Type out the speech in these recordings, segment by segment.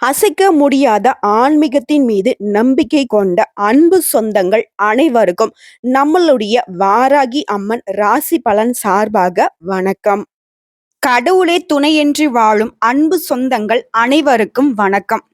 அசைக்க முடியாத ஆன்மீகத்தின் மீது நம்பிக்கை கொண்ட அன்பு சொந்தங்கள் அனைவருக்கும் நம்மளுடைய வாராகி அம்மன் ராசி பலன் சார்பாக வணக்கம். கடவுளே துணையின்றி வாழும் அன்பு சொந்தங்கள் அனைவருக்கும் வணக்கம்.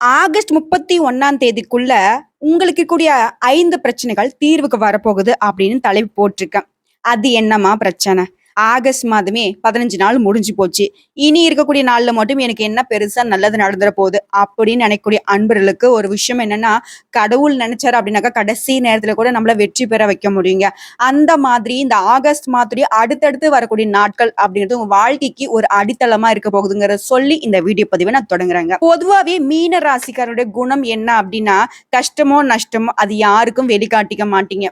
ஆகஸ்ட் முப்பத்தி ஒன்னாம் தேதிக்குள்ள உங்களுக்கு கூடிய ஐந்து பிரச்சனைகள் தீர்வுக்கு வரப்போகுது அப்படின்னு தலைப்பு போட்டிருக்கேன். அது என்னமா பிரச்சனை? ஆகஸ்ட் மாதமே பதினஞ்சு நாள் முடிஞ்சு போச்சு. இனி இருக்கக்கூடிய நாள்ல மட்டும் எனக்கு என்ன பெருசா நல்லது நடந்துட போகுது அப்படின்னு நினைக்கக்கூடிய அன்பர்களுக்கு ஒரு விஷயம் என்னன்னா கடவுள் நினைச்சாரு அப்படின்னாக்கா கடைசி நேரத்துல கூட நம்மள வெற்றி பெற வைக்க முடியுங்க. அந்த மாதிரி இந்த ஆகஸ்ட் மாதத்துடைய அடுத்தடுத்து வரக்கூடிய நாட்கள் அப்படிங்கிறது உங்க வாழ்க்கைக்கு ஒரு அடித்தளமா இருக்க போகுதுங்கிற சொல்லி இந்த வீடியோ பதிவை நான் தொடங்குறேங்க. பொதுவாகவே மீன ராசிக்காரருடைய குணம் என்ன அப்படின்னா கஷ்டமோ நஷ்டமோ அது யாருக்கும் வெளிக்காட்டிக்க மாட்டீங்க.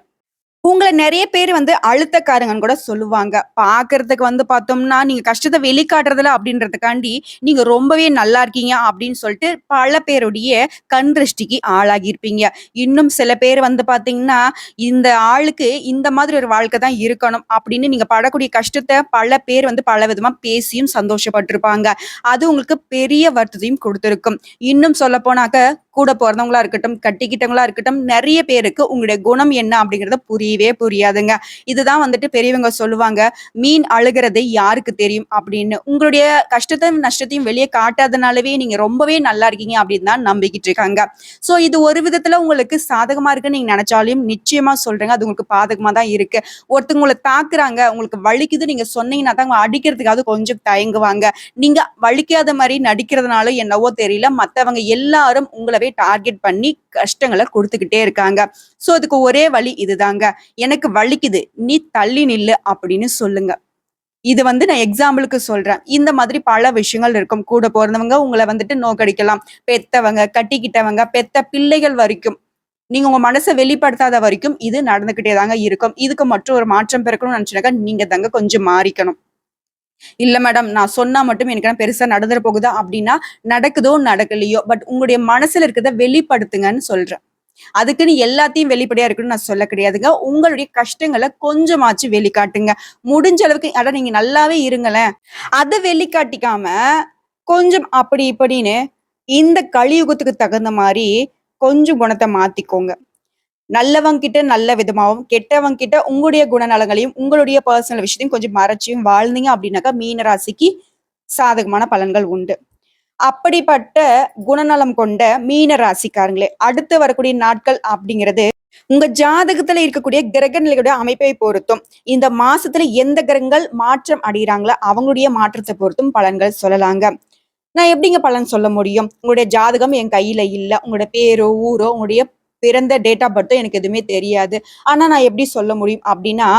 உங்களை நிறைய பேர் வந்து அழுத்தக்காரங்கன்னு கூட சொல்லுவாங்க. பாக்குறதுக்கு வந்து பார்த்தோம்னா நீங்க கஷ்டத்தை வெளிக்காட்டுறதுல அப்படின்றதுக்காண்டி நீங்க ரொம்பவே நல்லா இருக்கீங்க அப்படின்னு சொல்லிட்டு பல பேருடைய கண் திருஷ்டிக்கு ஆளாகி இருப்பீங்க இன்னும் சில பேர் வந்து பாத்தீங்கன்னா இந்த ஆளுக்கு இந்த மாதிரி ஒரு வாழ்க்கை தான் இருக்கணும் அப்படின்னு நீங்க படக்கூடிய கஷ்டத்தை பல பேர் வந்து பல விதமா பேசியும் சந்தோஷப்பட்டிருப்பாங்க. அது உங்களுக்கு பெரிய வருத்தத்தையும் கொடுத்துருக்கும். இன்னும் சொல்ல போனாக்க கூட பிறந்தவங்களா இருக்கட்டும் கட்டிக்கிட்டவங்களா இருக்கட்டும் நிறைய பேருக்கு உங்களுடைய குணம் என்ன அப்படிங்கறத புரியவே புரியாதுங்க. இதுதான் வந்துட்டு பெரியவங்க சொல்லுவாங்க மீன் அழுகிறது யாருக்கு தெரியும்? அப்படின்னு. உங்களுடைய கஷ்டத்தையும் நஷ்டத்தையும் வெளியே காட்டாதனாலவே நீங்க ரொம்பவே நல்லா இருக்கீங்க அப்படின்னு தான் நம்பிக்கிட்டு இருக்காங்க. சோ இது ஒரு விதத்துல உங்களுக்கு சாதகமா இருக்குன்னு நீங்க நினைச்சாலும் நிச்சயமா சொல்றேங்க அது உங்களுக்கு பாதகமா தான் இருக்கு. ஒருத்தவங்க உங்களை தாக்குறாங்க உங்களுக்கு வலிக்குது நீங்க சொன்னீங்கன்னா தான் அவங்க அடிக்கிறதுக்காவது கொஞ்சம் தயங்குவாங்க. நீங்க வலிக்காத மாதிரி நடிக்கிறதுனால என்னவோ தெரியல மத்தவங்க எல்லாரும் உங்களை டார்கெட் பண்ணி கஷ்டங்களை கொடுத்துக்கிட்டே இருக்காங்க. சோ அதுக்கு ஒரே வழி இதுதாங்க. எனக்கு வலிக்குது. நீ தள்ளி நில்லு அப்படின்னு சொல்லுங்க. இது வந்து நான் எக்ஸாம்பிளுக்கு சொல்றேன். இந்த மாதிரி பல விஷயங்கள் இருக்கும். கூட பிறந்தவங்க உங்களை வந்துட்டு நோக்கடிக்கலாம். பெத்தவங்க கட்டிக்கிட்டவங்க பெத்த பிள்ளைகள் வரைக்கும். நீங்க உங்க மனசை வெளிப்படுத்தாத வரைக்கும் இது நடந்துகிட்டே தாங்க இருக்கும். இதுக்கு மற்றும் ஒரு மாற்றம் பிறக்கணும்னு நினைச்சுனாக்கா நீங்க தாங்க கொஞ்சம் மாறிக்கணும். இல்ல மேடம் நான் சொன்னா மட்டும் எனக்கு நான் பெருசா நடந்துட போகுதா? அப்படின்னா நடக்குதோ நடக்கலையோ பட் உங்களுடைய மனசுல இருக்கிறத வெளிப்படுத்துங்கன்னு சொல்றேன். அதுக்குன்னு எல்லாத்தையும் வெளிப்படையா இருக்குன்னு நான் சொல்ல கிடையாதுங்க. உங்களுடைய கஷ்டங்களை கொஞ்சமாச்சு வெளிக்காட்டுங்க. முடிஞ்ச அளவுக்கு அட நீங்க நல்லாவே இருங்களேன். அதை வெளிக்காட்டிக்காம கொஞ்சம் அப்படி இப்படின்னு இந்த கலியுகத்துக்கு தகுந்த மாதிரி கொஞ்சம் குணத்தை மாத்திக்கோங்க. நல்லவங்க கிட்ட நல்ல விதமாகவும் கெட்டவங்க கிட்ட உங்களுடைய குணநலங்களையும் உங்களுடைய பர்சனல் விஷயத்தையும் கொஞ்சம் மறைச்சியும் வாழ்ந்தீங்க அப்படின்னாக்கா மீன ராசிக்கு சாதகமான பலன்கள் உண்டு. அப்படிப்பட்ட குணநலம் கொண்ட மீன ராசிக்காரங்களே அடுத்து வரக்கூடிய நாட்கள் அப்படிங்கிறது உங்க ஜாதகத்துல இருக்கக்கூடிய கிரக நிலைகளுடைய அமைப்பை பொறுத்தும் இந்த மாசத்துல எந்த கிரகங்கள் மாற்றம் அடைகிறாங்களோ அவங்களுடைய மாற்றத்தை பொறுத்தும் பலன்கள் சொல்லலாங்க. நான் எப்படிங்க பலன் சொல்ல முடியும்? உங்களுடைய ஜாதகம் என் கையில இல்ல உங்களுடைய பேரோ ஊரோ உங்களுடைய பிறந்த டேட் ஆஃப் பர்த்தும் எனக்கு எதுவுமே தெரியாது. ஆனால் நான் எப்படி சொல்ல முடியும் அப்படின்னா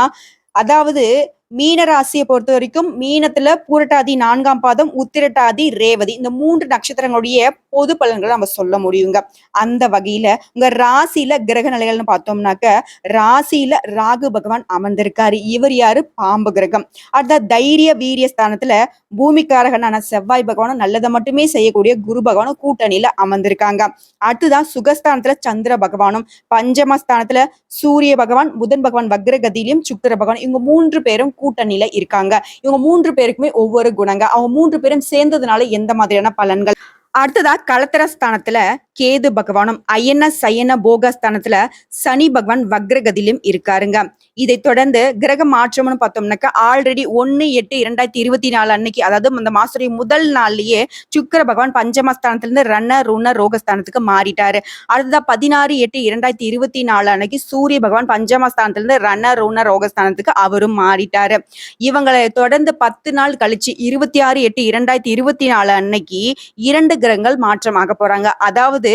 அதாவது மீன ராசியை பொறுத்த வரைக்கும் மீனத்துல பூரட்டாதி நான்காம் பாதம் உத்திரட்டாதி ரேவதி. இந்த மூன்று நட்சத்திரங்களுடைய பொது பலன்களை நம்ம சொல்ல முடியுங்க. அந்த வகையில உங்க ராசியில கிரக நிலைகள்னு பார்த்தோம்னாக்க ராசியில ராகு பகவான் அமர்ந்திருக்காரு. இவர் யாரு? பாம்பு கிரகம். அடுத்த தைரிய வீரிய ஸ்தானத்துல பூமிக்காரகனான செவ்வாய் பகவானும் நல்லதை மட்டுமே செய்யக்கூடிய குரு பகவானும் கூட்டணியில அமர்ந்திருக்காங்க. அடுத்துதான் சுகஸ்தானத்துல சந்திர பகவானும் பஞ்சமஸ்தானத்துல சூரிய பகவான் புதன் பகவான் வக்ரகதியிலும் சுக்கர பகவான். இவங்க மூன்று பேரும் கூட்டணியில இருக்காங்க. இவங்க மூன்று பேருக்குமே ஒவ்வொரு குணங்க. அவங்க மூன்று பேரும் சேர்ந்ததுனால எந்த மாதிரியான பலன்கள் அடுத்ததா கலத்திரஸ்தானத்துல கேது பகவானும் ஐயன சயன போகஸ்தானத்துல சனி பகவான் வக்ரகதியிலும் இருக்காருங்க. இதை தொடர்ந்து கிரக மாற்றம்னு பார்த்தோம்னாக்கா ஆல்ரெடி ஒன்னு எட்டு இரண்டாயிரத்தி இருபத்தி நாலு அன்னைக்கு அதாவது அந்த மாசத்துடைய முதல் நாள்லயே சுக்கர பகவான் பஞ்சமஸ்தானத்திலிருந்து ரன்ன ருண ரோகஸ்தானத்துக்கு மாறிட்டாரு. அடுத்ததா பதினாறு எட்டு இரண்டாயிரத்தி இருபத்தி நாலு அன்னைக்கு சூரிய பகவான் பஞ்சமஸ்தானத்திலிருந்து ரன்ன ருண ரோகஸ்தானத்துக்கு அவரும் மாறிட்டாரு. இவங்களை தொடர்ந்து பத்து நாள் கழிச்சு இருபத்தி ஆறு எட்டு இரண்டாயிரத்தி இருபத்தி நாலு அன்னைக்கு இரண்டு கிரகங்கள் மாற்றமாக போறாங்க. அதாவது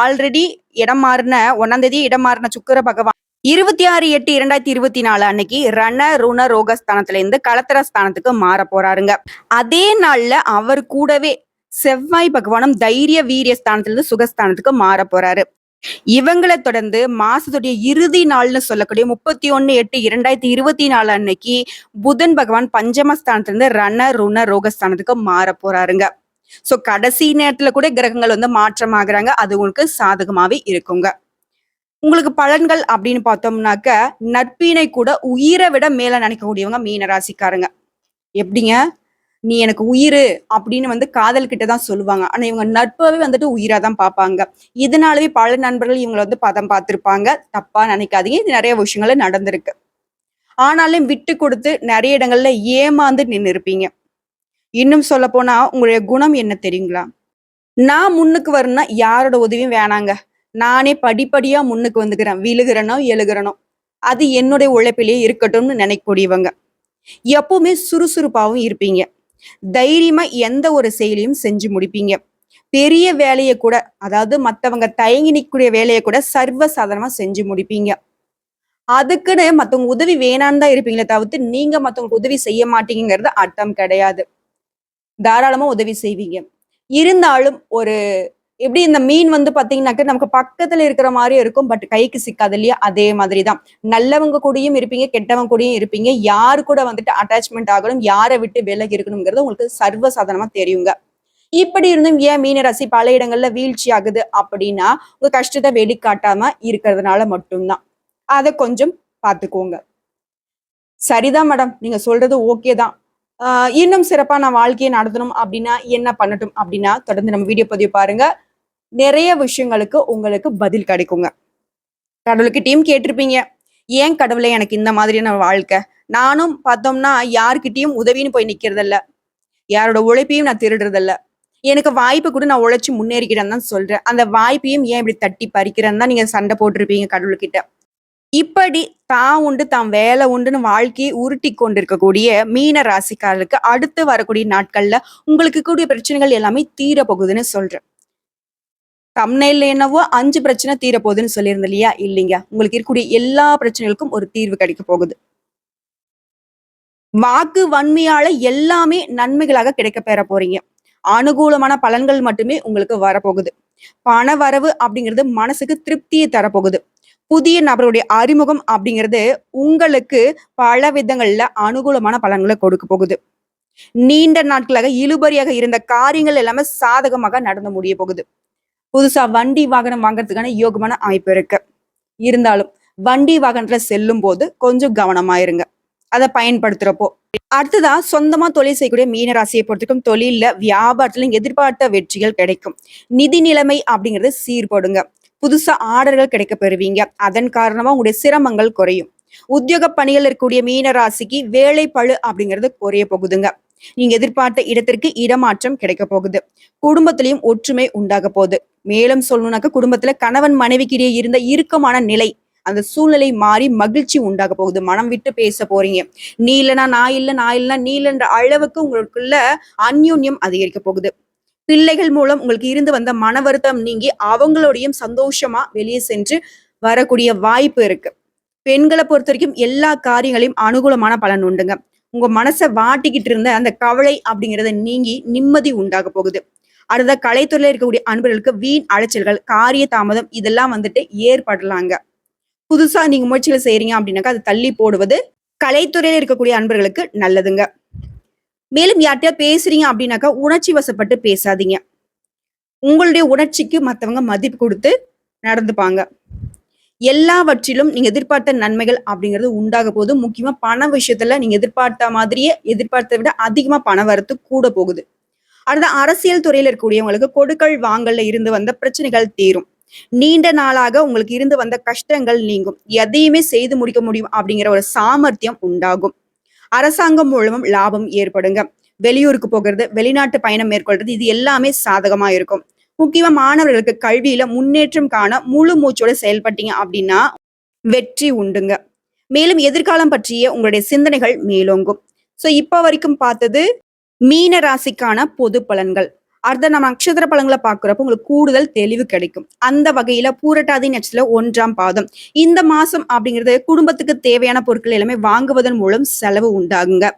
ஆல்ரெடி இடம் மாறின ஒன்னாம் தேதி இடம் மாறின சுக்கர பகவான் இருபத்தி ஆறு எட்டு இரண்டாயிரத்தி இருபத்தி நாலு அன்னைக்கு ரண ருண ரோகஸ்தானத்துல இருந்து கலத்திர ஸ்தானத்துக்கு மாற போறாருங்க. அதே நாள்ல அவர் கூடவே செவ்வாய் பகவானும் தைரிய வீரிய ஸ்தானத்திலிருந்து சுகஸ்தானத்துக்கு மாற போறாரு. இவங்களை தொடர்ந்து மாசத்துடைய இறுதி நாள்னு சொல்லக்கூடிய முப்பத்தி ஒன்னு எட்டு இரண்டாயிரத்தி இருபத்தி நாலு அன்னைக்கு புதன் பகவான் பஞ்சமஸ்தானத்திலிருந்து ரண ருண ரோகஸ்தானத்துக்கு மாற போறாருங்க. சோ கடைசி நேரத்துல கூட கிரகங்கள் வந்து மாற்றம் ஆகுறாங்க அது உங்களுக்கு சாதகமாவே இருக்குங்க. உங்களுக்கு பலன்கள் அப்படின்னு பார்த்தோம்னாக்க நட்பினை கூட உயிரை விட மேல நினைக்கக்கூடியவங்க மீன ராசிக்காரங்க எப்படிங்க? நீ எனக்கு உயிர் அப்படின்னு வந்து காதல் கிட்ட தான் சொல்லுவாங்க. ஆனா இவங்க நட்பவே வந்துட்டு உயிரா தான் பார்ப்பாங்க. இதனாலவே பல நண்பர்கள் இவங்களை வந்து பதம் பார்த்திருப்பாங்க. தப்பா நினைக்காதீங்க. இது நிறைய விஷயங்கள்ல நடந்திருக்கு. ஆனாலும் விட்டு கொடுத்து நிறைய இடங்கள்ல ஏமாந்து நின்று இருப்பீங்க இன்னும் சொல்ல போனா உங்களுடைய குணம் என்ன தெரியுங்களா? நான் முன்னுக்கு வரணும்னா யாரோட உதவியும் வேணாங்க. நானே படிப்படியா முன்னுக்கு வந்துக்கிறேன். விழுகிறனோ எழுகிறனோ. அது என்னுடைய உழைப்பிலேயே இருக்கட்டும்னு நினைக்கக்கூடியவங்க. எப்பவுமே சுறுசுறுப்பாகவும் இருப்பீங்க. தைரியமா எந்த ஒரு செயலையும் செஞ்சு முடிப்பீங்க. பெரிய வேலையை கூட அதாவது மற்றவங்க தயங்கி நிற்கக்கூடிய வேலையை கூட சர்வ சாதாரணமா செஞ்சு முடிப்பீங்க. அதுக்குன்னு மற்றவங்க உதவி வேணான்னு தான் இருப்பீங்களே தவிர்த்து நீங்க மற்றவங்களுக்கு உதவி செய்ய மாட்டீங்கிறது அர்த்தம் கிடையாது. தாராளமா உதவி செய்வீங்க. இருந்தாலும் ஒரு எப்படி இந்த மீன் வந்து பாத்தீங்கன்னாக்க நமக்கு பக்கத்துல இருக்கிற மாதிரி இருக்கும் பட் கைக்கு சிக்காது இல்லையா? அதே மாதிரி தான் நல்லவங்க கூடயும் இருப்பீங்க கெட்டவங்க கூடயும் இருப்பீங்க. யாரு கூட வந்துட்டு அட்டாச்மெண்ட் ஆகணும் யாரை விட்டு விலகி இருக்கணுங்கிறது உங்களுக்கு சர்வ சாதாரணமா தெரியுங்க. இப்படி இருந்தும் ஏன் மீன ராசி பல இடங்கள்ல வீழ்ச்சி ஆகுது அப்படின்னா உங்க கஷ்டத்தை வெளிக்காட்டாம இருக்கிறதுனால மட்டும்தான். அதை கொஞ்சம் பார்த்துக்கோங்க. சரிதான் மேடம் நீங்க சொல்றது ஓகே தான். இன்னும் சிறப்பா நான் வாழ்க்கையை நடத்தணும் அப்படின்னா என்ன பண்ணட்டும் அப்படின்னா தொடர்ந்து நம்ம வீடியோ பதிவு பாருங்க. நிறைய விஷயங்களுக்கு உங்களுக்கு பதில் கிடைக்குங்க. கடவுள்கிட்டயும் கேட்டிருப்பீங்க. ஏன் கடவுளை எனக்கு இந்த மாதிரியான வாழ்க்கை? நானும் பார்த்தோம்னா யார்கிட்டயும் உதவின்னு போய் நிக்கிறதில்ல. யாரோட உழைப்பையும் நான் திருடுறதில்ல. எனக்கு வாய்ப்பு கூட நான் உழைச்சி முன்னேறிக்கிறேன்னு தான் சொல்றேன். அந்த வாய்ப்பையும் ஏன் இப்படி தட்டி பறிக்கிறேன்னு தான் நீங்க சண்டை போட்டிருப்பீங்க கடவுள்கிட்ட. இப்படி தான் உண்டு தான் வேலை உண்டுன்னு வாழ்க்கையை உருட்டி கொண்டிருக்கக்கூடிய மீன ராசிக்காரருக்கு அடுத்து வரக்கூடிய நாட்கள்ல உங்களுக்கு கூடிய பிரச்சனைகள் எல்லாமே தீர போகுதுன்னு சொல்றேன் தம்னையில் என்னவோ அஞ்சு பிரச்சனை தீர போகுதுன்னு சொல்லியிருந்தேன் இல்லையா இல்லைங்க? உங்களுக்கு இருக்கக்கூடிய எல்லா பிரச்சனைகளுக்கும் ஒரு தீர்வு கிடைக்க போகுது. வாக்கு வன்மையால எல்லாமே நன்மைகளாக கிடைக்க பெற போறீங்க. அனுகூலமான பலன்கள் மட்டுமே உங்களுக்கு வரப்போகுது. பண வரவு அப்படிங்கிறது மனசுக்கு திருப்தியை தரப்போகுது. புதிய நபருடைய அறிமுகம் அப்படிங்கிறது உங்களுக்கு பல விதங்கள்ல அனுகூலமான பலன்களை கொடுக்க போகுது. நீண்ட நாட்களாக இழுபறியாக இருந்த காரியங்கள் எல்லாமே சாதகமாக நடந்து முடிய போகுது. புதுசா வண்டி வாகனம் வாங்குறதுக்கான யோகமான அமைப்பு இருக்கு. இருந்தாலும் வண்டி வாகனத்துல செல்லும் போது கொஞ்சம் கவனமா இருங்க அதை பயன்படுத்துறப்போ. அடுத்ததா சொந்தமா தொழில் செய்யக்கூடிய மீனராசியை பொறுத்திருக்கும் தொழில்ல வியாபாரத்துல எதிர்பார்த்த வெற்றிகள் கிடைக்கும். நிதி நிலைமை அப்படிங்கறது சீர்படுங்க. புதுசா ஆர்டர்கள் கிடைக்க பெறுவீங்க. அதன் காரணமா உங்களுடைய சிரமங்கள் குறையும். உத்தியோக பணிகள் இருக்கக்கூடிய மீன ராசிக்கு வேலை பழு அப்படிங்கிறது குறைய போகுதுங்க. நீங்க எதிர்பார்த்த இடத்திற்கு இடமாற்றம் கிடைக்க போகுது. குடும்பத்திலையும் ஒற்றுமை உண்டாக போகுது. மேலும் சொல்லணும்னாக்க குடும்பத்துல கணவன் மனைவிக்கிடையே இருந்த இறுக்கமான நிலை அந்த சூழ்நிலை மாறி மகிழ்ச்சி உண்டாக போகுது. மனம் விட்டு பேச போறீங்க. நீ இல்லைனா நான் இல்லை நான் இல்லைன்னா நீ இல்லைன்ற அளவுக்கு உங்களுக்குள்ள அந்யூன்யம் அதிகரிக்க போகுது. பிள்ளைகள் மூலம் உங்களுக்கு இருந்து வந்த மன வருத்தம் நீங்கி அவங்களோடையும் சந்தோஷமா வெளியே சென்று வரக்கூடிய வாய்ப்பு இருக்கு. பெண்களை பொறுத்த வரைக்கும் எல்லா காரியங்களையும் அனுகூலமான பலன் உண்டுங்க. உங்க மனசை வாட்டிக்கிட்டு இருந்த அந்த கவலை அப்படிங்கிறத நீங்கி நிம்மதி உண்டாக போகுது. அடுத்த கலைத்துறையில இருக்கக்கூடிய அன்பர்களுக்கு வீண் அலைச்சல்கள் காரிய தாமதம் இதெல்லாம் வந்துட்டு ஏற்படலாங்க. புதுசா நீங்க முயற்சிகள் செய்யறீங்க அப்படின்னாக்கா அது தள்ளி போடுவது கலைத்துறையில இருக்கக்கூடிய அன்பர்களுக்கு நல்லதுங்க. மேலும் யார்கிட்டயா பேசுறீங்க அப்படின்னாக்கா உணர்ச்சி வசப்பட்டு பேசாதீங்க. உங்களுடைய உணர்ச்சிக்கு மத்தவங்க மதிப்பு கொடுத்து நடந்துப்பாங்க. எல்லாவற்றிலும் நீங்க எதிர்பார்த்த நன்மைகள் அப்படிங்கிறது உண்டாக போது முக்கியமா பண விஷயத்துல நீங்க எதிர்பார்த்த மாதிரியே எதிர்பார்த்ததை விட அதிகமா பண வரத்து கூட போகுது. அடுத்த அரசியல் துறையில இருக்கக்கூடியவங்களுக்கு கொடுக்கல் வாங்கல்ல இருந்து வந்த பிரச்சனைகள் தீரும். நீண்ட நாளாக உங்களுக்கு இருந்து வந்த கஷ்டங்கள் நீங்கும். எதையுமே செய்து முடிக்க முடியும் அப்படிங்கிற ஒரு சாமர்த்தியம் உண்டாகும். அரசாங்கம் மூலமும் லாபம் ஏற்படுங்க. வெளியூருக்கு போகிறது வெளிநாட்டு பயணம் மேற்கொள்றது இது எல்லாமே சாதகமா இருக்கும். முக்கியமா மாணவர்களுக்கு கல்வியில முன்னேற்றம் காண முழு மூச்சோட செயல்பட்டீங்க அப்படின்னா வெற்றி உண்டுங்க. மேலும் எதிர்காலம் பற்றிய உங்களுடைய சிந்தனைகள் மேலோங்கும். ஸோ இப்போ வரைக்கும் பார்த்தது மீன ராசிக்கான பொது பலன்கள். அடுத்த நம்ம நட்சத்திர பழங்களை பார்க்குறப்போ உங்களுக்கு கூடுதல் தெளிவு கிடைக்கும். அந்த வகையில பூரட்டாதி நட்சத்திர ஒன்றாம் பாதம். இந்த மாசம் அப்படிங்கிறது குடும்பத்துக்கு தேவையான பொருட்கள் எல்லாமே வாங்குவதன் மூலம் செலவு உண்டாகுங்க.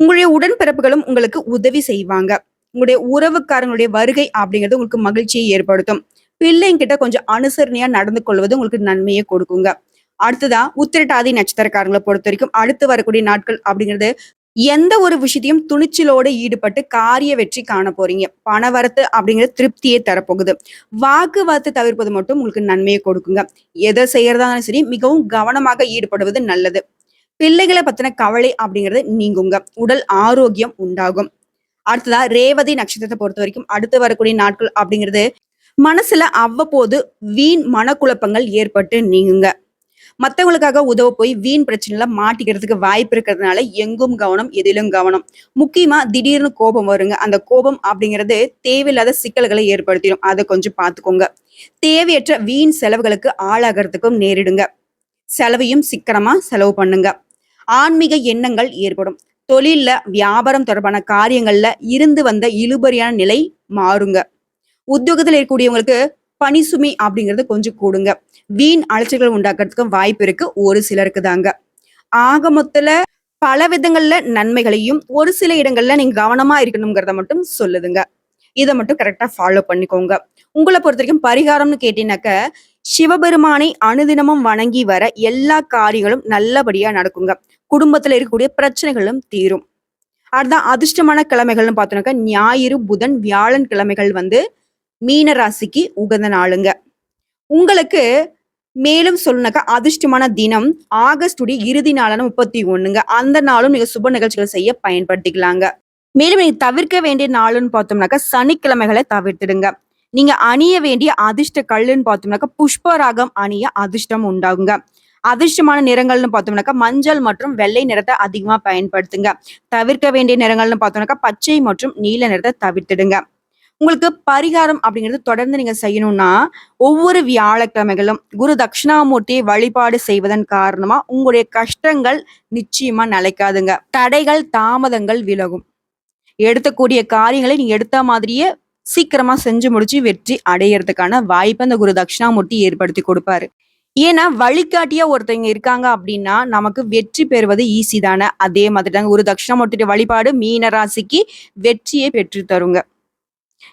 உங்களுடைய உடன்பிறப்புகளும் உங்களுக்கு உதவி செய்வாங்க. உங்களுடைய உறவுக்காரங்களுடைய வருகை அப்படிங்கிறது உங்களுக்கு மகிழ்ச்சியை ஏற்படுத்தும். பிள்ளைங்கிட்ட கொஞ்சம் அனுசரணையா நடந்து கொள்வது உங்களுக்கு நன்மையை கொடுக்குங்க. அடுத்ததா உத்திரட்டாதி நட்சத்திரக்காரங்களை பொறுத்த வரைக்கும் அடுத்து வரக்கூடிய நாட்கள் அப்படிங்கிறது எந்த ஒரு விஷயத்தையும் துணிச்சலோடு ஈடுபட்டு காரிய வெற்றி காண போறீங்க. பணவரத்து அப்படிங்கிற திருப்தியை தரப்போகுது. வாக்குவாதத்தை தவிர்ப்பது மட்டும் உங்களுக்கு நன்மையை கொடுக்குங்க. எதை செய்யறதாலும் சரி மிகவும் கவனமாக ஈடுபடுவது நல்லது. பிள்ளைகளை பத்தின கவலை அப்படிங்கிறது நீங்குங்க. உடல் ஆரோக்கியம் உண்டாகும். அடுத்ததா ரேவதி நட்சத்திரத்தை பொறுத்த வரைக்கும் அடுத்து வரக்கூடிய நாட்கள் அப்படிங்கிறது மனசுல அவ்வப்போது வீண் மனக்குழப்பங்கள் ஏற்பட்டு நீங்குங்க. மத்தவங்களுக்காக உதவ போய் வீண் பிரச்சனைல மாட்டிக்கிறதுக்கு வாய்ப்பு இருக்கிறதுனால எங்கும் கவனம் எதிலும் கவனம். முக்கியமா திடீர்னு கோபம் வருங்க. அந்த கோபம் அப்படிங்கிறது தேவையில்லாத சிக்கல்களை ஏற்படுத்திடும். அதை கொஞ்சம் பார்த்துக்கோங்க. தேவையற்ற வீண் செலவுகளுக்கு ஆளாகிறதுக்கும் நேரிடுங்க. செலவையும் சிக்கனமா செலவு பண்ணுங்க. ஆன்மீக எண்ணங்கள் ஏற்படும். தொழில்ல வியாபாரம் தொடர்பான காரியங்கள்ல இருந்து வந்த இழுபறியான நிலை மாறுங்க. உத்தியோகத்துல இருக்கக்கூடியவங்களுக்கு பணி சுமை அப்படிங்கிறது கொஞ்சம் கூடுங்க. வீண் அலைச்சல்கள் உண்டாக்குறதுக்கும் வாய்ப்பு இருக்கு. ஒரு சிலருக்கு தாங்க. ஆக மொத்தல பல விதங்கள்ல நன்மைகளையும் ஒரு சில இடங்கள்ல நீங்க கவனமா இருக்கணுங்கிறத மட்டும் சொல்லுதுங்க. இதை மட்டும் கரெக்டா ஃபாலோ பண்ணிக்கோங்க. உங்களை பொறுத்த வரைக்கும் பரிகாரம்னு கேட்டீங்கன்னாக்க சிவபெருமானை அனுதினமும் வணங்கி வர எல்லா காரியங்களும் நல்லபடியா நடக்குங்க. குடும்பத்துல இருக்கக்கூடிய பிரச்சனைகளும் தீரும். அடுத்த அதிர்ஷ்டமான கிழமைகள்னு பார்த்தோம்னாக்கா ஞாயிறு புதன் வியாழன் கிழமைகள் வந்து மீன ராசிக்கு உகந்த நாளுங்க. உங்களுக்கு மேலும் சொல்லணுனாக்கா அதிர்ஷ்டமான தினம் ஆகஸ்டுடைய இறுதி நாளான முப்பத்தி ஒண்ணுங்க அந்த நாளும் நீங்க சுப நிகழ்ச்சிகள் செய்ய பயன்படுத்திக்கலாங்க. மேலும் நீங்க தவிர்க்க வேண்டிய நாளுன்னு பார்த்தோம்னாக்கா சனிக்கிழமைகளை தவிர்த்துடுங்க. நீங்க அணிய வேண்டிய அதிர்ஷ்ட கல்லுன்னு பார்த்தோம்னாக்கா புஷ்பராகம் அணிய அதிர்ஷ்டம் உண்டாகுங்க. அதிர்ஷ்டமான நிறங்கள்னு பார்த்தோம்னாக்கா மஞ்சள் மற்றும் வெள்ளை நிறத்தை அதிகமா பயன்படுத்துங்க. தவிர்க்க வேண்டிய நிறங்கள்னு பார்த்தோம்னாக்கா பச்சை மற்றும் நீல நிறத்தை தவிர்த்துடுங்க. உங்களுக்கு பரிகாரம் அப்படிங்கிறது தொடர்ந்து நீங்க செய்யணும்னா ஒவ்வொரு வியாழக்கிழமைகளும் குரு தட்சிணாமூர்த்தியை வழிபாடு செய்வதன் காரணமா உங்களுடைய கஷ்டங்கள் நிச்சயமா நிலைக்காதுங்க. தடைகள் தாமதங்கள் விலகும். எடுத்தக்கூடிய காரியங்களை நீங்க எடுத்த மாதிரியே சீக்கிரமா செஞ்சு முடிச்சு வெற்றி அடையறதுக்கான வாய்ப்பை அந்த குரு தட்சிணாமூர்த்தி ஏற்படுத்தி கொடுப்பாரு. ஏன்னா வழிகாட்டியா ஒருத்தவங்க இருக்காங்க அப்படின்னா நமக்கு வெற்றி பெறுவது ஈஸி தானே. அதே மாதிரி தாங்க குரு தட்சிணாமூர்த்தியோட வழிபாடு மீன ராசிக்கு வெற்றியை பெற்று தருங்க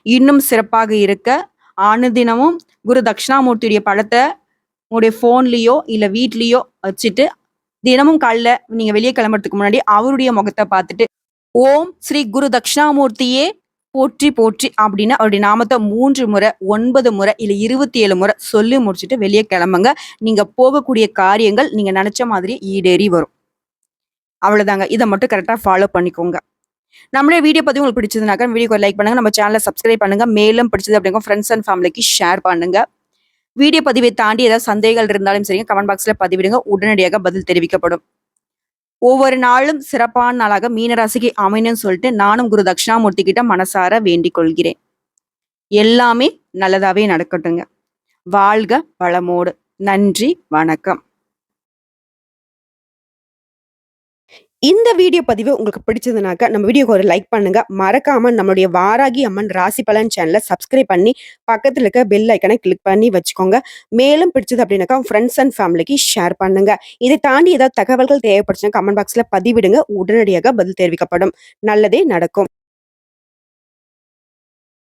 இன்னும் சிறப்பாக இருக்க அனுதினமும் குரு தட்சிணாமூர்த்தியுடைய படத்தை உங்களுடைய ஃபோன்லேயோ இல்லை வீட்லேயோ வச்சுட்டு தினமும் காலைல நீங்கள் வெளியே கிளம்புறதுக்கு முன்னாடி அவருடைய முகத்தை பார்த்துட்டு ஓம் ஸ்ரீ குரு தட்சிணாமூர்த்தியே போற்றி போற்றி அப்படின்னு அவருடைய நாமத்தை மூன்று முறை ஒன்பது முறை இல்லை இருபத்தி ஏழு முறை சொல்லி முடிச்சுட்டு வெளியே கிளம்புங்க. நீங்கள் போகக்கூடிய காரியங்கள் நீங்கள் நினச்ச மாதிரி ஈடேறி வரும். அவ்வளோதாங்க இதை மட்டும் கரெக்டாக ஃபாலோ பண்ணிக்கோங்க. நம்மளே வீடியோ பற்றி உங்களுக்கு பிடிச்சதுனாக்கா வீடியோ லைக் பண்ணுங்க. நம்ம சேனலை சப்ஸ்கிரைப் பண்ணுங்க. மேலும் பிடிச்சது அப்படிங்க ஃப்ரெண்ட்ஸ் அண்ட் ஃபேமிலிக்கு ஷேர் பண்ணுங்க. வீடியோ பதிவை தாண்டி ஏதாவது சந்தேகங்கள் இருந்தாலும் சரிங்க கமெண்ட் பாக்ஸில் பதிவிடுங்க. உடனடியாக பதில் தெரிவிக்கப்படும். ஒவ்வொரு நாளும் சிறப்பான நாளாக மீனராசிக்கு அமையணும்னு சொல்லிட்டு நானும் குரு தட்சிணாமூர்த்தி கிட்ட மனசார வேண்டிக் கொள்கிறேன். எல்லாமே நல்லதாவே நடக்கட்டுங்க. வாழ்க வளமோடு. நன்றி வணக்கம். இந்த வீடியோ பதிவு உங்களுக்கு பிடிச்சதுனாக்க நம்ம வீடியோக்கு ஒரு லைக் பண்ணுங்க. மறக்காம நம்மளுடைய வாராகி அம்மன் ராசி பலன் சேனலை சப்ஸ்கிரைப் பண்ணி பக்கத்துல இருக்க பெல் ஐக்கனை கிளிக் பண்ணி வச்சுக்கோங்க. மேலும் பிடிச்சது அப்படின்னாக்கா ஃப்ரெண்ட்ஸ் அண்ட் ஃபேமிலிக்கு ஷேர் பண்ணுங்க. இதை தாண்டி ஏதாவது தகவல்கள் தேவைப்படுச்சுன்னா கமெண்ட் பாக்ஸ்ல பதிவிடுங்க. உடனடியாக பதில் தெரிவிக்கப்படும். நல்லதே நடக்கும்.